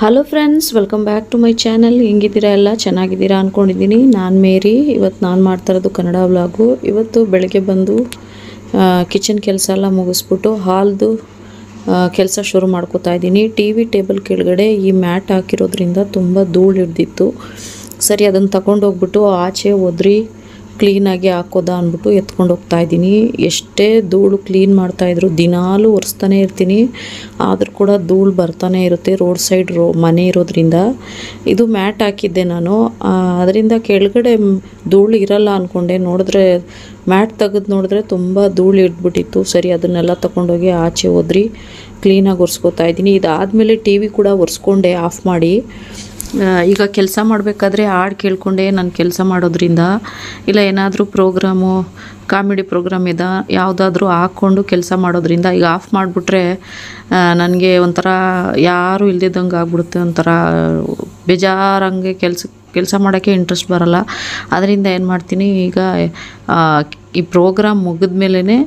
Hello friends welcome back to my channel ಹೆಂಗಿದ್ದೀರಾ ಎಲ್ಲ? ಚೆನ್ನಾಗಿದ್ದೀರಾ ಅಂದ್ಕೊಂಡಿದ್ದೀನಿ ನಾನು ಮೇರಿ. ಇವತ್ತು ನಾನು ಮಾಡ್ತಾ ಇರೋದು ಕನ್ನಡ ವ್ಲಾಗು. ಇವತ್ತು ಬೆಳಗ್ಗೆ ಬಂದು ಕಿಚನ್ ಕೆಲಸ ಎಲ್ಲ ಮುಗಿಸ್ಬಿಟ್ಟು ಹಾಲ್ದು ಕೆಲಸ ಶುರು ಮಾಡ್ಕೋತಾ ಇದ್ದೀನಿ. ಟಿ ವಿ ಟೇಬಲ್ ಕೆಳಗಡೆ ಈ ಮ್ಯಾಟ್ ಹಾಕಿರೋದ್ರಿಂದ ತುಂಬ ಧೂಳು ಹಿಡ್ದಿತ್ತು. ಸರಿ, ಅದನ್ನು ತಗೊಂಡೋಗ್ಬಿಟ್ಟು ಆಚೆ ಒದ್ರಿ ಕ್ಲೀನಾಗಿ ಹಾಕೋದ ಅಂದ್ಬಿಟ್ಟು ಎತ್ಕೊಂಡು ಹೋಗ್ತಾ ಇದ್ದೀನಿ. ಎಷ್ಟೇ ಧೂಳು ಕ್ಲೀನ್ ಮಾಡ್ತಾಯಿದ್ರು ದಿನಾಲೂ ಒರೆಸ್ತಾನೆ ಇರ್ತೀನಿ. ಆದರೂ ಕೂಡ ಧೂಳು ಬರ್ತಾನೆ ಇರುತ್ತೆ ರೋಡ್ ಸೈಡ್ ರೋ, ಮನೆ ಇರೋದ್ರಿಂದ. ಇದು ಮ್ಯಾಟ್ ಹಾಕಿದ್ದೆ ನಾನು. ಅದರಿಂದ ಕೆಳಗಡೆ ಧೂಳು ಇರಲ್ಲ ಅಂದ್ಕೊಂಡೆ ನೋಡಿದ್ರೆ ಮ್ಯಾಟ್ ತೆಗೆದು ನೋಡಿದ್ರೆ ತುಂಬ ಧೂಳು ಇಟ್ಬಿಟ್ಟಿತ್ತು ಸರಿ, ಅದನ್ನೆಲ್ಲ ತಗೊಂಡೋಗಿ ಆಚೆ ಹೋದ್ರಿ. ಕ್ಲೀನಾಗಿ ಒರೆಸ್ಕೊತಾ ಇದ್ದೀನಿ. ಇದಾದಮೇಲೆ ಟಿ ವಿ ಕೂಡ ಒರೆಸ್ಕೊಂಡೆ, ಆಫ್ ಮಾಡಿ. ಈಗ ಕೆಲಸ ಮಾಡಬೇಕಾದ್ರೆ ಹಾಡು ಕೇಳಿಕೊಂಡೆ ನಾನು ಕೆಲಸ ಮಾಡೋದ್ರಿಂದ ಇಲ್ಲ ಏನಾದರೂ ಪ್ರೋಗ್ರಾಮು, ಕಾಮಿಡಿ ಪ್ರೋಗ್ರಾಮ್ ಇದ, ಯಾವುದಾದ್ರೂ ಹಾಕ್ಕೊಂಡು ಕೆಲಸ ಮಾಡೋದ್ರಿಂದ ಈಗ ಆಫ್ ಮಾಡಿಬಿಟ್ರೆ ನನಗೆ ಒಂಥರ ಯಾರೂ ಇಲ್ದಿದ್ದಂಗೆ ಆಗ್ಬಿಡುತ್ತೆ, ಒಂಥರ ಬೇಜಾರಂಗೆ ಕೆಲಸ ಕೆಲಸ ಮಾಡೋಕ್ಕೆ ಇಂಟ್ರೆಸ್ಟ್ ಬರಲ್ಲ. ಅದರಿಂದ ಏನು ಮಾಡ್ತೀನಿ ಈಗ ಈ ಪ್ರೋಗ್ರಾಮ್ ಮುಗಿದ ಮೇಲೇ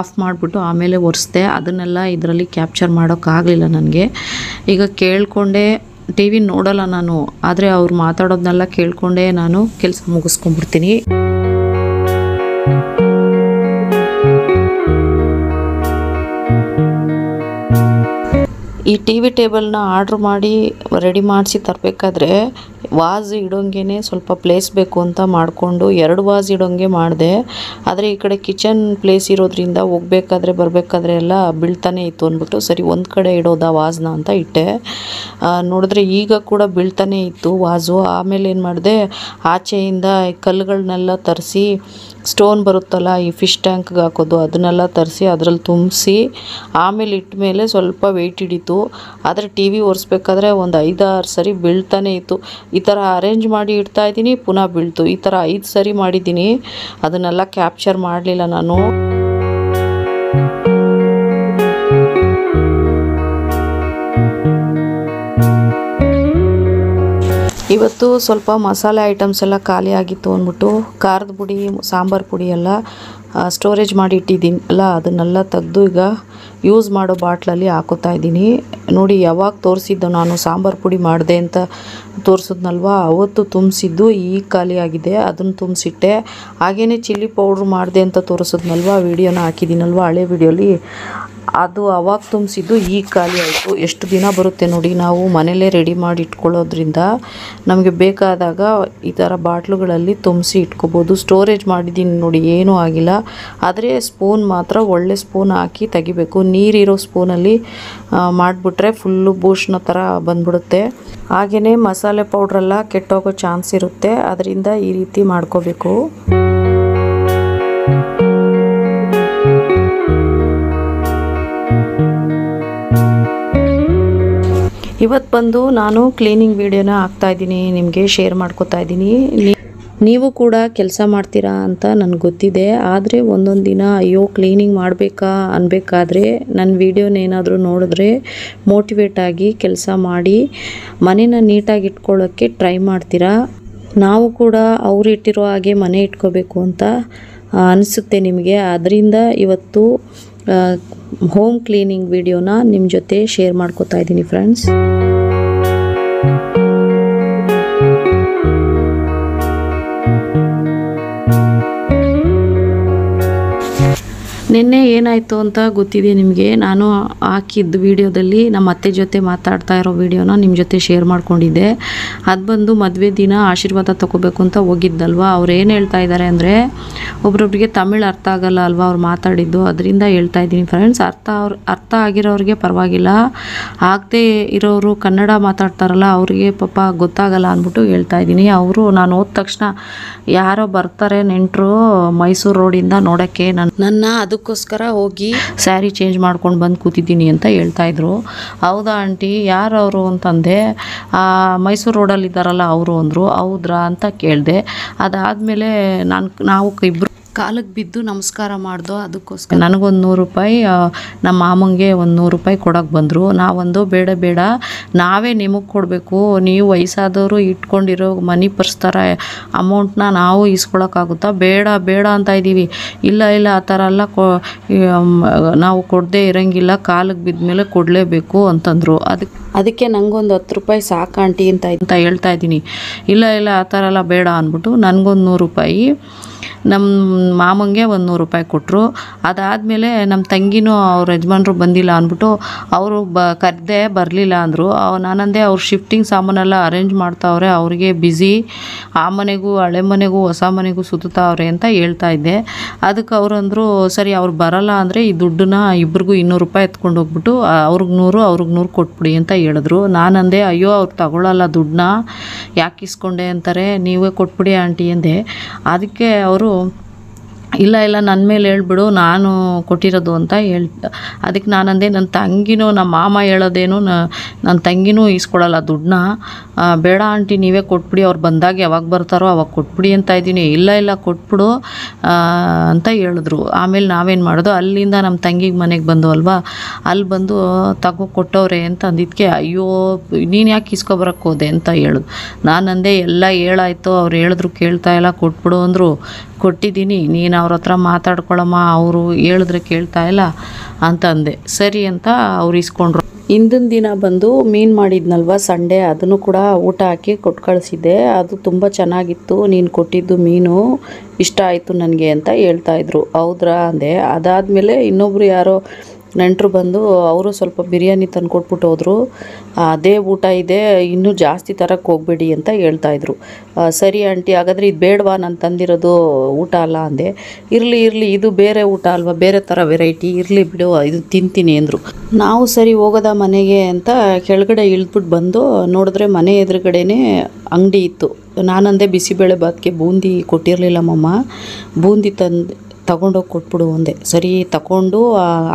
ಆಫ್ ಮಾಡಿಬಿಟ್ಟು ಆಮೇಲೆ ಒರೆಸ್ದೆ, ಅದನ್ನೆಲ್ಲ ಇದರಲ್ಲಿ ಕ್ಯಾಪ್ಚರ್ ಮಾಡೋಕ್ಕಾಗಲಿಲ್ಲ ನನಗೆ. ಈಗ ಕೇಳಿಕೊಂಡೇ ಟಿ ವಿ ನೋಡಲ್ಲ ನಾನು ಆದರೆ ಅವ್ರು ಮಾತಾಡೋದನ್ನೆಲ್ಲ ಕೇಳಿಕೊಂಡೇ ನಾನು ಕೆಲಸ ಮುಗಿಸ್ಕೊಂಡ್ಬಿಡ್ತೀನಿ. ಈ ಟಿ ವಿ ಟೇಬಲ್ನ ಆರ್ಡ್ರ್ ಮಾಡಿ ರೆಡಿ ಮಾಡಿಸಿ ತರಬೇಕಾದ್ರೆ ವಾಸ್ ಇಡೋಂಗೆ ಸ್ವಲ್ಪ ಪ್ಲೇಸ್ ಬೇಕು ಅಂತ ಮಾಡಿಕೊಂಡು ಎರಡು ವಾಸ್ ಇಡೋಂಗೆ ಮಾಡಿದೆ. ಆದರೆ ಈ ಕಡೆ ಕಿಚನ್ ಪ್ಲೇಸ್ ಇರೋದ್ರಿಂದ ಹೋಗ್ಬೇಕಾದ್ರೆ ಬರಬೇಕಾದ್ರೆ ಎಲ್ಲ ಬೀಳ್ತಾನೆ ಇತ್ತು ಅಂದ್ಬಿಟ್ಟು ಸರಿ ಒಂದು ಕಡೆ ಇಡೋದ ವಾಸ್ನ ಅಂತ ಇಟ್ಟೆ. ನೋಡಿದ್ರೆ ಈಗ ಕೂಡ ಬೀಳ್ತಾನೆ ಇತ್ತು ವಾಸು ಆಮೇಲೆ ಏನು ಮಾಡಿದೆ, ಆಚೆಯಿಂದ ಕಲ್ಲುಗಳನ್ನೆಲ್ಲ ತರಿಸಿ, ಸ್ಟೋನ್ ಬರುತ್ತಲ್ಲ ಈ ಫಿಶ್ ಟ್ಯಾಂಕ್ಗೆ ಹಾಕೋದು, ಅದನ್ನೆಲ್ಲ ತರಿಸಿ ಅದರಲ್ಲಿ ತುಂಬಿಸಿ, ಆಮೇಲೆ ಇಟ್ಟ ಮೇಲೆ ಸ್ವಲ್ಪ ವೆಯ್ಟ್ ಹಿಡಿತು. ಆದರೆ ಟಿ ವಿ ಒರೆಸ್ಬೇಕಾದ್ರೆ ಒಂದು ಐದಾರು ಸರಿ ಬೀಳ್ತಾನೆ ಇತ್ತು. ಈ ಥರ ಅರೇಂಜ್ ಮಾಡಿ ಇಡ್ತಾ ಇದ್ದೀನಿ, ಪುನಃ ಬೀಳ್ತು. ಈ ಥರ ಐದು ಸರಿ ಮಾಡಿದ್ದೀನಿ. ಅದನ್ನೆಲ್ಲ ಕ್ಯಾಪ್ಚರ್ ಮಾಡಲಿಲ್ಲ ನಾನು. ಇವತ್ತು ಸ್ವಲ್ಪ ಮಸಾಲೆ ಐಟಮ್ಸ್ ಎಲ್ಲ ಖಾಲಿ ಆಗಿತ್ತು ಅಂದ್ಬಿಟ್ಟು ಖಾರದ ಪುಡಿ, ಸಾಂಬಾರು ಪುಡಿ ಎಲ್ಲ ಸ್ಟೋರೇಜ್ ಮಾಡಿ ಇಟ್ಟಿದ್ದೀನಿ. ಅಲ್ಲ, ಅದನ್ನೆಲ್ಲ ತೆಗೆದು ಈಗ ಯೂಸ್ ಮಾಡೋ ಬಾಟ್ಲಲ್ಲಿ ಹಾಕೋತಾ ಇದ್ದೀನಿ. ನೋಡಿ, ಯಾವಾಗ ತೋರಿಸಿದ್ದು ನಾನು ಸಾಂಬಾರು ಪುಡಿ ಮಾಡಿದೆ ಅಂತ ತೋರಿಸಿದ್ನಲ್ವ? ಅವತ್ತು ತುಂಬಿಸಿದ್ದು ಈಗ ಖಾಲಿ ಆಗಿದೆ. ಅದನ್ನು ತುಂಬಿಸಿಟ್ಟೆ. ಹಾಗೆಯೇ ಚಿಲ್ಲಿ ಪೌಡ್ರ್ ಮಾಡಿದೆ ಅಂತ ತೋರಿಸಿದ್ನಲ್ವ? ವಿಡಿಯೋನ ಹಾಕಿದ್ದೀನಲ್ವ? ಹಳೆ ವಿಡಿಯೋಲಿ. ಅದು ಅವಾಗ ತುಂಬಿಸಿದ್ದು ಈಗ ಖಾಲಿ ಆಯಿತು. ಎಷ್ಟು ದಿನ ಬರುತ್ತೆ ನೋಡಿ, ನಾವು ಮನೇಲೇ ರೆಡಿ ಮಾಡಿ ಇಟ್ಕೊಳ್ಳೋದ್ರಿಂದ ನಮಗೆ ಬೇಕಾದಾಗ ಈ ಥರ ಬಾಟ್ಲುಗಳಲ್ಲಿ ತುಂಬಿಸಿ ಇಟ್ಕೋಬೋದು. ಸ್ಟೋರೇಜ್ ಮಾಡಿದ್ದೀನಿ ನೋಡಿ, ಏನೂ ಆಗಿಲ್ಲ. ಆದರೆ ಸ್ಪೂನ್ ಮಾತ್ರ ಒಳ್ಳೆ ಸ್ಪೂನ್ ಹಾಕಿ ತೆಗಿಬೇಕು. ನೀರಿರೋ ಸ್ಪೂನಲ್ಲಿ ಮಾಡಿಬಿಟ್ರೆ ಫುಲ್ಲು ಭೂಷಣ ಥರ ಬಂದ್ಬಿಡುತ್ತೆ. ಹಾಗೆಯೇ ಮಸಾಲೆ ಪೌಡ್ರೆಲ್ಲ ಕೆಟ್ಟೋಗೋ ಚಾನ್ಸ್ ಇರುತ್ತೆ. ಅದರಿಂದ ಈ ರೀತಿ ಮಾಡ್ಕೋಬೇಕು. ಇವತ್ತು ಬಂದು ನಾನು ಕ್ಲೀನಿಂಗ್ ವೀಡಿಯೋನ ಹಾಕ್ತಾ ಇದ್ದೀನಿ, ನಿಮಗೆ ಶೇರ್ ಮಾಡ್ಕೋತಾ ಇದ್ದೀನಿ. ನೀವು ಕೂಡ ಕೆಲಸ ಮಾಡ್ತೀರಾ ಅಂತ ನನಗೆ ಗೊತ್ತಿದೆ, ಆದರೆ ಒಂದೊಂದು ದಿನ ಅಯ್ಯೋ ಕ್ಲೀನಿಂಗ್ ಮಾಡಬೇಕಾ ಅನ್ಬೇಕಾದ್ರೆ ನನ್ನ ವಿಡಿಯೋನ ಏನಾದರೂ ನೋಡಿದ್ರೆ ಮೋಟಿವೇಟ್ ಆಗಿ ಕೆಲಸ ಮಾಡಿ ಮನೇನ ನೀಟಾಗಿ ಇಟ್ಕೊಳ್ಳೋಕ್ಕೆ ಟ್ರೈ ಮಾಡ್ತೀರಾ. ನಾವು ಕೂಡ ಅವ್ರು ಇಟ್ಟಿರೋ ಹಾಗೆ ಮನೆ ಇಟ್ಕೋಬೇಕು ಅಂತ ಅನಿಸುತ್ತೆ ನಿಮಗೆ. ಅದರಿಂದ ಇವತ್ತು ಹೋಮ್ ಕ್ಲೀನಿಂಗ್ ವಿಡಿಯೋನ ನಿಮ್ಮ ಜೊತೆ ಶೇರ್ ಮಾಡ್ಕೋತಾ ಇದ್ದೀನಿ ಫ್ರೆಂಡ್ಸ್ ನಿನ್ನೆ ಏನಾಯಿತು ಅಂತ ಗೊತ್ತಿದೆ ನಿಮಗೆ? ನಾನು ಹಾಕಿದ್ದ ವಿಡಿಯೋದಲ್ಲಿ ನಮ್ಮ ಅತ್ತೆ ಜೊತೆ ಮಾತಾಡ್ತಾ ಇರೋ ವಿಡಿಯೋನ ನಿಮ್ಮ ಜೊತೆ ಶೇರ್ ಮಾಡಿಕೊಂಡಿದ್ದೆ. ಅದು ಬಂದು ಮದುವೆ ದಿನ ಆಶೀರ್ವಾದ ತೊಗೋಬೇಕು ಅಂತ ಹೋಗಿದ್ದಲ್ವ? ಅವ್ರು ಏನು ಹೇಳ್ತಾ ಇದ್ದಾರೆ ಅಂದರೆ, ಒಬ್ರೊಬ್ರಿಗೆ ತಮಿಳು ಅರ್ಥ ಆಗಲ್ಲ ಅಲ್ವಾ ಅವ್ರು ಮಾತಾಡಿದ್ದು? ಅದರಿಂದ ಹೇಳ್ತಾ ಇದ್ದೀನಿ ಫ್ರೆಂಡ್ಸ್ ಅರ್ಥ ಅವ್ರ, ಅರ್ಥ ಆಗಿರೋರಿಗೆ ಪರವಾಗಿಲ್ಲ. ಆಗದೆ ಇರೋರು ಕನ್ನಡ ಮಾತಾಡ್ತಾರಲ್ಲ, ಅವರಿಗೆ ಪಾಪ ಗೊತ್ತಾಗಲ್ಲ ಅಂದ್ಬಿಟ್ಟು ಹೇಳ್ತಾ ಇದ್ದೀನಿ. ಅವರು, ನಾನು ಹೋದ ತಕ್ಷಣ ಯಾರೋ ಬರ್ತಾರೆ ನೆಂಟರು ಮೈಸೂರು ರೋಡಿಂದ ನೋಡೋಕ್ಕೆ. ನನ್ನ ನನ್ನ ಅದಕ್ಕೋಸ್ಕರ ಹೋಗಿ ಸ್ಯಾರಿ ಚೇಂಜ್ ಮಾಡ್ಕೊಂಡು ಬಂದು ಕೂತಿದ್ದೀನಿ ಅಂತ ಹೇಳ್ತಾ ಇದ್ರು. ಹೌದಾ ಆಂಟಿ? ಯಾರು ಅವರು ಅಂತಂದೆ ಮೈಸೂರು ರೋಡಲ್ಲಿ ಇದ್ದಾರಲ್ಲ ಅವರು ಅಂದರು. ಹೌದ್ರಾ ಅಂತ ಕೇಳಿದೆ. ಅದಾದಮೇಲೆ ನಾನು, ನಾವು ಇಬ್ಬರು ಕಾಲಿಗೆ ಬಿದ್ದು ನಮಸ್ಕಾರ ಮಾಡಿದೋ ಅದಕ್ಕೋಸ್ಕರ. ನನಗೊಂದು ನೂರು ರೂಪಾಯಿ ನಮ್ಮ ಮಾಮಂಗೆ ಒಂದು ನೂರು ರೂಪಾಯಿ ಕೊಡೋಕೆ ಬಂದರು. ನಾವೊಂದು ಬೇಡ ಬೇಡ. ನಾವೇ ನಿಮಗೆ ಕೊಡಬೇಕು. ನೀವು ವಯಸ್ಸಾದವರು ಇಟ್ಕೊಂಡಿರೋ ಮನಿ ಪರ್ಸ್ ಥರ ಅಮೌಂಟ್ನ ನಾವು ಇಸ್ಕೊಳಕ್ಕಾಗುತ್ತಾ ಬೇಡ ಬೇಡ ಅಂತ ಇದ್ದೀವಿ ಇಲ್ಲ ಇಲ್ಲ ಆ ಥರ ಎಲ್ಲ ಕೊ ನಾವು ಕೊಡದೇ ಇರೋಂಗಿಲ್ಲ. ಕಾಲಕ್ಕೆ ಬಿದ್ದ ಮೇಲೆ ಕೊಡಲೇಬೇಕು ಅಂತಂದರು. ಅದಕ್ಕೆ ಅದಕ್ಕೆ ನನಗೊಂದು ಹತ್ತು ರೂಪಾಯಿ ಸಾಕು ಆಂಟಿ ಅಂತ ಅಂತ ಹೇಳ್ತಾ ಇದ್ದೀನಿ. ಇಲ್ಲ ಇಲ್ಲ ಆ ಥರ ಎಲ್ಲ ಬೇಡ ಅಂದ್ಬಿಟ್ಟು ನನಗೊಂದು ನೂರು ರೂಪಾಯಿ ನಮ್ಮ ಮಾಮನಿಗೆ ಒಂದು ನೂರು ರೂಪಾಯಿ ಕೊಟ್ಟರು ಅದಾದಮೇಲೆ ನಮ್ಮ ತಂಗಿನೂ ಅವ್ರ ಯಜಮಾನ್ರು ಬಂದಿಲ್ಲ ಅಂದ್ಬಿಟ್ಟು ಅವರು ಬ ಕರೆದೆ ಬರಲಿಲ್ಲ ಅಂದರು. ನಾನಂದೆ ಅವ್ರು ಶಿಫ್ಟಿಂಗ್ ಸಾಮಾನೆಲ್ಲ ಅರೇಂಜ್ ಮಾಡ್ತಾವ್ರೆ, ಅವ್ರಿಗೆ ಬ್ಯುಸಿ ಆ ಮನೆಗೂ, ಹಳೆ ಮನೆಗೂ, ಹೊಸ ಮನೆಗೂ ಸುತ್ತಾವ್ರೆ ಅಂತ ಹೇಳ್ತಾ ಇದ್ದೆ. ಅದಕ್ಕೆ ಅವ್ರಂದರು ಸರಿ, ಅವ್ರು ಬರಲ್ಲ ಅಂದರೆ ಈ ದುಡ್ಡನ್ನ ಇಬ್ರಿಗೂ ಇನ್ನೂರು ರೂಪಾಯಿ ಎತ್ಕೊಂಡು ಹೋಗ್ಬಿಟ್ಟು ಅವ್ರಿಗೆ ನೂರು ಅವ್ರಿಗೆ ನೂರು ಕೊಟ್ಬಿಡಿ ಅಂತ ಹೇಳಿದ್ರು. ನಾನಂದೆ, ಅಯ್ಯೋ, ಅವ್ರು ತಗೊಳ್ಳಲ್ಲ ದುಡ್ಡನ್ನ. ಯಾಕೆ ಇಸ್ಕೊಂಡೆ ಅಂತಾರೆ? ನೀವೇ ಕೊಟ್ಬಿಡಿ ಆಂಟಿ ಅಂದೆ. ಅದಕ್ಕೆ ಅವರು little ಇಲ್ಲ ಇಲ್ಲ ನನ್ನ ಮೇಲೆ ಹೇಳ್ಬಿಡು, ನಾನು ಕೊಟ್ಟಿರೋದು ಅಂತ ಹೇಳ್, ಅದಕ್ಕೆ ನಾನಂದೆ ನನ್ನ ತಂಗಿನೂ ನಮ್ಮ ಮಾಮ ಹೇಳೋದೇನು ನನ್ನ ತಂಗಿನೂ ಇಸ್ಕೊಳಲ್ಲ ದುಡ್ಡನ್ನ. ಬೇಡ ಆಂಟಿ, ನೀವೇ ಕೊಟ್ಬಿಡಿ, ಅವ್ರು ಬಂದಾಗ ಯಾವಾಗ ಬರ್ತಾರೋ ಅವಾಗ ಕೊಟ್ಬಿಡಿ ಅಂತ ಇದ್ದೀನಿ. ಇಲ್ಲ ಇಲ್ಲ, ಕೊಟ್ಬಿಡು ಅಂತ ಹೇಳಿದ್ರು. ಆಮೇಲೆ ನಾವೇನು ಮಾಡೋದು, ಅಲ್ಲಿಂದ ನಮ್ಮ ತಂಗಿಗೆ ಮನೆಗೆ ಬಂದು ಅಲ್ವಾ ಅಲ್ಲಿ ಬಂದು, ತಗೋ ಕೊಟ್ಟವ್ರೆ ಅಂತ ಅಂದಿದ್ದಕ್ಕೆ ಅಯ್ಯೋ, ನೀನು ಯಾಕೆ ಇಸ್ಕೊಬರಕ್ಕೆ ಹೋದೆ ಅಂತ ಹೇಳೋದು. ನಾನಂದೆ, ಎಲ್ಲ ಹೇಳಾಯ್ತು ಅವ್ರು ಹೇಳಿದ್ರು ಕೇಳ್ತಾ ಇಲ್ಲ, ಕೊಟ್ಬಿಡು ಅಂದರು. ಕೊಟ್ಟಿದ್ದೀನಿ, ನೀನು ಅವ್ರ ಹತ್ರ ಮಾತಾಡ್ಕೊಳ್ಳಮ್ಮ ಅವರು ಹೇಳಿದ್ರೆ ಕೇಳ್ತಾ ಇಲ್ಲ ಅಂತ ಅಂದೆ ಸರಿ ಅಂತ ಅವ್ರು ಇಸ್ಕೊಂಡ್ರು ಹಿಂದಿನ ದಿನ ಬಂದು ಮೀನು ಮಾಡಿದ್ನಲ್ವ ಸಂಡೇ, ಅದನ್ನು ಕೂಡ ಊಟ ಹಾಕಿ ಕೊಟ್ಟು ಕಳಿಸಿದ್ದೆ. ಅದು ತುಂಬ ಚೆನ್ನಾಗಿತ್ತು, ನೀನು ಕೊಟ್ಟಿದ್ದು ಮೀನು, ಇಷ್ಟ ಆಯಿತು ನನಗೆ ಅಂತ ಹೇಳ್ತಾ ಇದ್ರು. ಹೌದ್ರಾ ಅಂದೆ. ಅದಾದಮೇಲೆ ಇನ್ನೊಬ್ರು ಯಾರೋ ನೆಂಟರು ಬಂದು ಅವರು ಸ್ವಲ್ಪ ಬಿರಿಯಾನಿ ತಂದು ಕೊಟ್ಬಿಟ್ಟು ಹೋದರು ಅದೇ ಊಟ ಇದೆ, ಇನ್ನೂ ಜಾಸ್ತಿ ತರಕ್ಕೆ ಹೋಗಬೇಡಿ ಅಂತ ಹೇಳ್ತಾ ಇದ್ರು. ಸರಿ ಆಂಟಿ, ಹಾಗಾದರೆ ಇದು ಬೇಡವಾ? ನಾನು ತಂದಿರೋದು ಊಟ ಅಲ್ಲ ಅಂದೆ. ಇರಲಿ ಇರಲಿ, ಇದು ಬೇರೆ ಊಟ ಅಲ್ವಾ? ಬೇರೆ ಥರ ವೆರೈಟಿ ಇರಲಿ ಬಿಡು, ಇದು ತಿಂತೀನಿ ಅಂದರು. ನಾವು ಸರಿ ಹೋಗೋದ ಮನೆಗೆ ಅಂತ ಕೆಳಗಡೆ ಇಳಿದ್ಬಿಟ್ಟು ಬಂದು ನೋಡಿದ್ರೆ ಮನೆ ಎದುರುಗಡೆನೇ ಅಂಗಡಿ ಇತ್ತು. ನಾನಂದೇ ಬಿಸಿಬೇಳೆ ಬಾತ್ಗೆ ಬೂಂದಿ ಕೊಟ್ಟಿರಲಿಲ್ಲ ಮಮ್ಮ ಬೂಂದಿ ತಂದು ತಗೊಂಡೋಗಿ ಕೊಟ್ಬಿಡು ಒಂದೇ ಸರಿ, ತಗೊಂಡು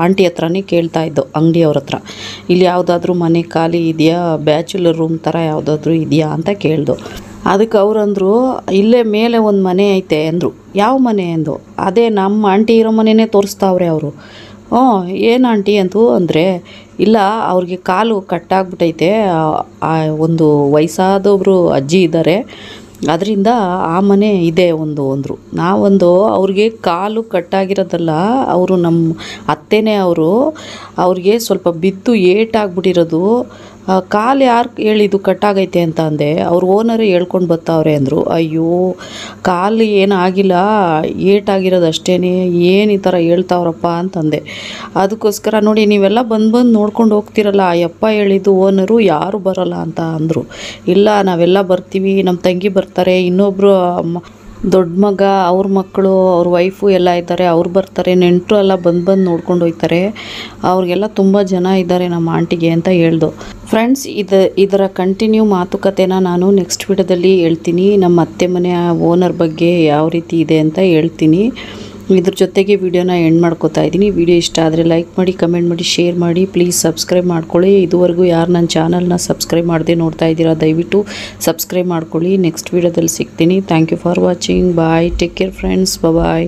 ಆಂಟಿ ಹತ್ರನೇ ಕೇಳ್ತಾ ಇದ್ದೋ, ಅಂಗಡಿಯವ್ರ ಹತ್ರ. ಇಲ್ಲಿ ಯಾವುದಾದ್ರೂ ಮನೆ ಖಾಲಿ ಇದೆಯಾ, ಬ್ಯಾಚುಲರ್ ರೂಮ್ ಥರ ಯಾವುದಾದ್ರೂ ಇದೆಯಾ ಅಂತ ಕೇಳ್ದು. ಅದಕ್ಕೆ ಅವ್ರಂದರು ಇಲ್ಲೇ ಮೇಲೆ ಒಂದು ಮನೆ ಐತೆ ಅಂದರು. ಯಾವ ಮನೆ ಅಂದು ಅದೇ ನಮ್ಮ ಆಂಟಿ ಇರೋ ಮನೆನೇ ತೋರಿಸ್ತಾವ್ರೆ ಅವರು. ಹ್ಞೂ, ಏನು ಆಂಟಿ ಅಂತು ಅಂದರೆ, ಇಲ್ಲ, ಅವ್ರಿಗೆ ಕಾಲು ಕಟ್ಟಾಗ್ಬಿಟ್ಟೈತೆ ಒಂದು ವಯಸ್ಸಾದೊಬ್ಬರು ಅಜ್ಜಿ ಇದ್ದಾರೆ ಅದರಿಂದ ಆ ಮನೆ ಇದೆ ಒಂದು ಅಂದರು. ನಾವೊಂದು ಅವ್ರಿಗೆ ಕಾಲು ಕಟ್ಟಾಗಿರೋದಲ್ಲ, ಅವರು ನಮ್ಮ ಅತ್ತೆನೇ ಅವರು, ಅವ್ರಿಗೆ ಸ್ವಲ್ಪ ಬಿದ್ದು ಏಟಾಗ್ಬಿಟ್ಟಿರೋದು ಕಾಲು ಯಾರು ಹೇಳಿದ್ದು ಕಟ್ಟಾಗೈತೆ ಅಂತ ಅಂದೆ, ಅವ್ರ ಓನರೇ ಹೇಳ್ಕೊಂಡು ಬರ್ತಾವ್ರೆ ಅಂದರು. ಅಯ್ಯೋ, ಕಾಲು ಏನಾಗಿಲ್ಲ ಏಟಾಗಿರೋದು ಅಷ್ಟೇ ಏನು ಈ ಥರ ಹೇಳ್ತಾವ್ರಪ್ಪ ಅಂತಂದೆ. ಅದಕ್ಕೋಸ್ಕರ ನೋಡಿ, ನೀವೆಲ್ಲ ಬಂದು ಬಂದು ನೋಡ್ಕೊಂಡು ಹೋಗ್ತಿರಲ್ಲ, ಅಯ್ಯಪ್ಪ ಯಪ್ಪ ಹೇಳಿದ್ದು ಓನರು ಯಾರು ಬರಲ್ಲ ಅಂತ ಅಂದರು. ಇಲ್ಲ, ನಾವೆಲ್ಲ ಬರ್ತೀವಿ ನಮ್ಮ ತಂಗಿ ಬರ್ತಾರೆ ಇನ್ನೊಬ್ಬರು ದೊಡ್ಡ ಮಗ, ಅವ್ರ ಮಕ್ಕಳು, ಅವ್ರ ವೈಫು ಎಲ್ಲ ಇದ್ದಾರೆ. ಅವ್ರು ಬರ್ತಾರೆ. ನೆಂಟರು ಎಲ್ಲ ಬಂದು ಬಂದು ನೋಡ್ಕೊಂಡು ಹೋಗ್ತಾರೆ. ಅವ್ರಿಗೆಲ್ಲ ತುಂಬ ಜನ ಇದ್ದಾರೆ ನಮ್ಮ ಆಂಟಿಗೆ ಅಂತ ಹೇಳ್ದು. ಫ್ರೆಂಡ್ಸ್ ಇದು, ಇದರ ಕಂಟಿನ್ಯೂ ಮಾತುಕತೆನ ನಾನು ನೆಕ್ಸ್ಟ್ ವಿಡಿಯೋದಲ್ಲಿ ಹೇಳ್ತೀನಿ. ನಮ್ಮ ಅತ್ತೆ ಮನೆಯ ಓನರ್ ಬಗ್ಗೆ ಯಾವ ರೀತಿ ಇದೆ ಅಂತ ಹೇಳ್ತೀನಿ. ಇದ್ರ ಜೊತೆಗೆ ವಿಡಿಯೋನ ಎಂಡ್ ಮಾಡ್ಕೋತಾ ಇದ್ದೀನಿ. ವಿಡಿಯೋ ಇಷ್ಟ ಆದರೆ ಲೈಕ್ ಮಾಡಿ ಕಮೆಂಟ್ ಮಾಡಿ ಶೇರ್ ಮಾಡಿ ಪ್ಲೀಸ್ ಸಬ್ಸ್ಕ್ರೈಬ್ ಮಾಡ್ಕೊಳ್ಳಿ. ಇದುವರೆಗೂ ಯಾರು ನನ್ನ ಚಾನಲ್ನ ಸಬ್ಸ್ಕ್ರೈಬ್ ಮಾಡದೆ ನೋಡ್ತಾ ಇದ್ದೀರಾ, ದಯವಿಟ್ಟು ಸಬ್ಸ್ಕ್ರೈಬ್ ಮಾಡ್ಕೊಳ್ಳಿ. ನೆಕ್ಸ್ಟ್ ವಿಡಿಯೋದಲ್ಲಿ ಸಿಗ್ತೀನಿ. Thank you for watching bye take care friends bye